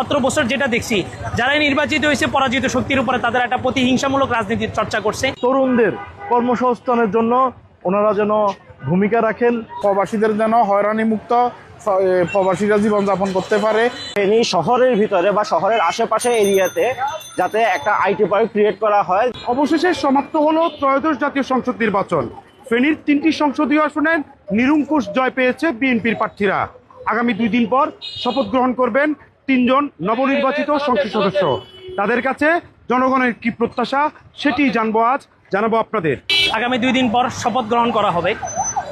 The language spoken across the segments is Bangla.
সতেরো বছর যেটা দেখছি যারাই নির্বাচিত হয়েছে পরাজিত শক্তির উপরে তাদের একটা প্রতিহিংসামূলক রাজনীতির চর্চা করছে। তরুণদের কর্মসংস্থানের জন্য ওনারা যেন ভূমিকা রাখেন প্রবাসীদের যেন হয়রানি মুক্ত প্রবাসীরা জীবনযাপন করতে পারে। ফেনী শহরের ভিতরে বা শহরের আশেপাশে এরিয়াতে যাতে একটা আইটি পার্ক ক্রিয়েট করা হয়। অবশেষে সমাপ্ত হলো ত্রয়োদশ জাতীয় সংসদ নির্বাচন। ফেনীর তিনটি সংসদীয় আসনে নিরঙ্কুশ জয় পেয়েছে বিএনপির প্রার্থীরা। আগামী দুই দিন পর শপথ গ্রহণ করবেন তিনজন নবনির্বাচিত সংসদ সদস্য। তাদের কাছে জনগণের কি প্রত্যাশা, সেটি জানব আজ, জানাব আপনাদের। আগামী দুই দিন পর শপথ গ্রহণ করা হবে।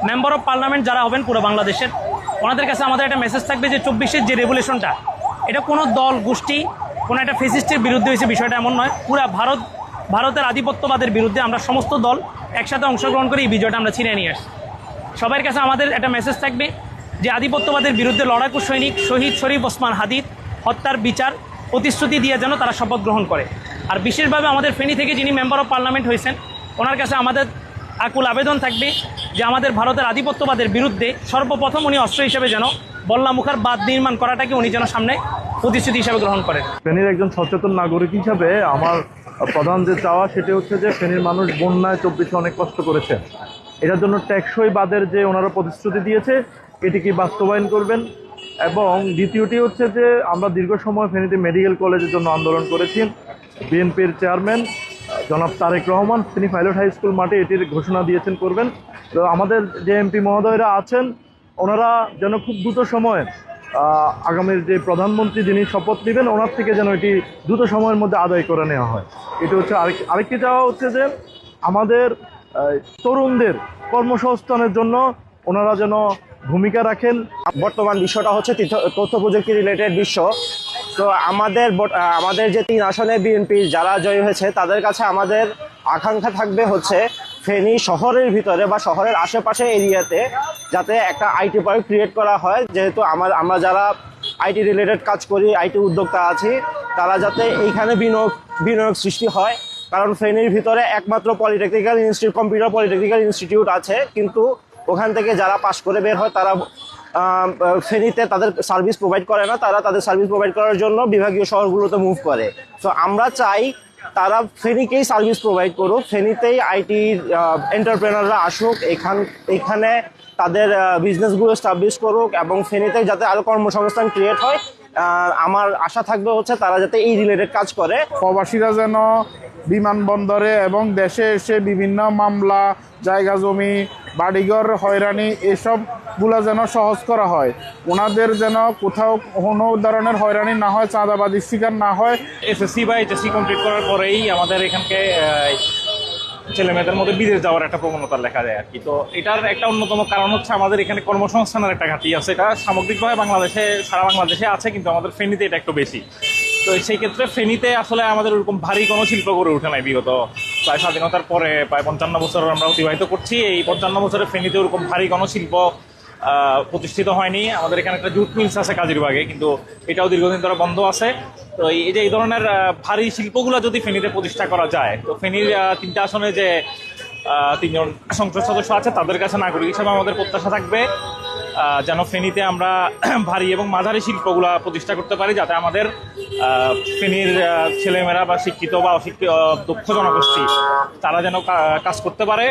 মেম্বার অফ পার্লামেন্ট যারা হবেন পুরো বাংলাদেশের, ওনাদের কাছে আমাদের একটা মেসেজ থাকবে যে চব্বিশের যে রেভুলেশনটা, এটা কোনো দল, গোষ্ঠী, কোনো একটা ফেসিস্টের বিরুদ্ধে হয়েছে, বিষয়টা এমন নয়। পুরা ভারত, ভারতের আধিপত্যবাদের বিরুদ্ধে আমরা সমস্ত দল একসাথে অংশগ্রহণ করে এই বিজয়টা আমরা ছিনে নিয়ে আসছি। সবার কাছে আমাদের একটা মেসেজ থাকবে যে আধিপত্যবাদের বিরুদ্ধে লড়াকু সৈনিক শহীদ শরীফ ওসমান হাদিদ হত্যার বিচার, প্রতিশ্রুতি দিয়ে যেন তারা শপথ গ্রহণ করে। আর বিশেষভাবে আমাদের ফেনী থেকে যিনি মেম্বার অফ পার্লামেন্ট হয়েছেন, ওনার কাছে আমাদের আকুল আবেদন থাকবে যে আমাদের ভারতের আধিপত্যবাদের বিরুদ্ধে সর্বপ্রথম উনি অস্ত্র হিসেবে যেন বল্লা মুখার বাদ নির্মাণ করাটাকে উনি যেন সামনে প্রতিশ্রুতি হিসেবে গ্রহণ করেন। ফেনীর একজন সচেতন নাগরিক হিসাবে আমার প্রধান যে চাওয়া, সেটি হচ্ছে যে ফেনীর মানুষ বন্যায় চব্বিশে অনেক কষ্ট করেছে। এটার জন্য টেকসই বাদের যে ওনারা প্রতিশ্রুতি দিয়েছে, এটি কি বাস্তবায়ন করবেন? এবং দ্বিতীয়টি হচ্ছে যে আমরা দীর্ঘ সময় ফেনীতে মেডিকেল কলেজের জন্য আন্দোলন করেছি। বিএনপির চেয়ারম্যান, জনাব তারেক রহমান, তিনি পাইলট হাই স্কুল মাঠে এটির ঘোষণা দিয়েছেন করবেন। তো আমাদের যে এমপি মহোদয়রা আছেন, ওনারা যেন খুব দ্রুত সময়ে আগামীর যে প্রধানমন্ত্রী যিনি শপথ নেবেন, ওনার থেকে যেন এটি দ্রুত সময়ের মধ্যে আদায় করে নেওয়া হয়। এটা হচ্ছে আরেক, আরেকটি চাওয়া হচ্ছে যে আমাদের তরুণদের কর্মসংস্থানের জন্য ওনারা যেন ভূমিকা রাখেন। বর্তমান বিশ্বটা হচ্ছে তথ্য- প্রযুক্তি রিলেটেড বিশ্ব। তো আমাদের আমাদের যে তিন আসনে বিএনপি যারা জয়ী হয়েছে, তাদের কাছে আমাদের আকাঙ্ক্ষা থাকবে হচ্ছে ফেনী শহরের ভিতরে বা শহরের আশেপাশে এরিয়াতে যাতে একটা আইটি পার্ক ক্রিয়েট করা হয়। যেহেতু আমার আমরা যারা আইটি রিলেটেড কাজ করি আইটি উদ্যোক্তা আছি, তারা যাতে এইখানে বিনিয়োগ বিনিয়োগ সৃষ্টি হয়। কারণ ফেনীর ভিতরে একমাত্র polytechnical institute computer polytechnical institute আছে। কিন্তু ওখান থেকে যারা পাশ করে বের হয়, তারা ফেনীতে তাদের সার্ভিস প্রোভাইড করে না, তারা তাদের সার্ভিস প্রোভাইড করার জন্য বিভাগীয় শহরগুলোতে মুভ করে। তো আমরা চাই তারা ফেনীকেই সার্ভিস প্রোভাইড করুক, ফেনীতেই আইটি এন্টারপ্রেনাররা আসুক, এখান, এখানে তাদের বিজনেসগুলো স্টাবলিশ করুক এবং ফেনীতে যাতে আরও কর্মসংস্থান ক্রিয়েট হয় আমার আশা থাকবে হচ্ছে তারা যাতে এই রিলেটেড কাজ করে। প্রবাসীরা যেন বিমানবন্দরে এবং দেশে এসে বিভিন্ন মামলা, জায়গা জমি বাড়িঘর, হয়রানি, এসবগুলো যেন সহজ করা হয়। ওনাদের যেন কোথাও কোনো ধরনের হয়রানি না হয়, চাঁদাবাজির শিকার না হয়। এসএসসি বা এইচএসসি কমপ্লিট করার পরেই আমাদের এখানকে ছেলে মেয়েদের মধ্যে বিদেশ যাওয়ার একটা প্রবণতা দেখা যায় আর কি। তো এটার একটা অন্যতম কারণ হচ্ছে আমাদের এখানে কর্মসংস্থানের একটা ঘাটতি আছে। এটা সামগ্রিকভাবে বাংলাদেশে, সারা বাংলাদেশে আছে, কিন্তু আমাদের ফেনীতে এটা একটু বেশি। তো সেই ক্ষেত্রে ফেনীতে আসলে আমাদের ওরকম ভারী কোনো শিল্প গড়ে ওঠে নাই বিগত প্রায় স্বাধীনতার পরে প্রায় পঞ্চান্ন বছর আমরা অতিবাহিত করছি। এই পঞ্চান্ন বছরে ফেনীতে ওরকম ভারী গণশিল্প প্রতিষ্ঠিত হয়নি। আমাদের এখানে একটা জুট মিলস আছে কাজিরবাগে, কিন্তু এটাও দীর্ঘদিন ধরে বন্ধ আছে। তো এই যে এই ধরনের ভারী শিল্পগুলো যদি ফেনীতে প্রতিষ্ঠা করা যায়, তো ফেনীর তিনটা আসনে যে তিনজন সংসদ সদস্য আছে, তাদের কাছে নাগরিক হিসেবে আমাদের প্রত্যাশা থাকবে। যেন ফেনীতে আমরা ভারী এবং মাঝারি শিল্পগুলো প্রতিষ্ঠা করতে পারি যাতে আমাদের ফেনীর ছেলেমেয়েরা বা শিক্ষিত বা অশিক্ষিত দক্ষ জনগোষ্ঠী তারা যেন কাজ করতে পারে।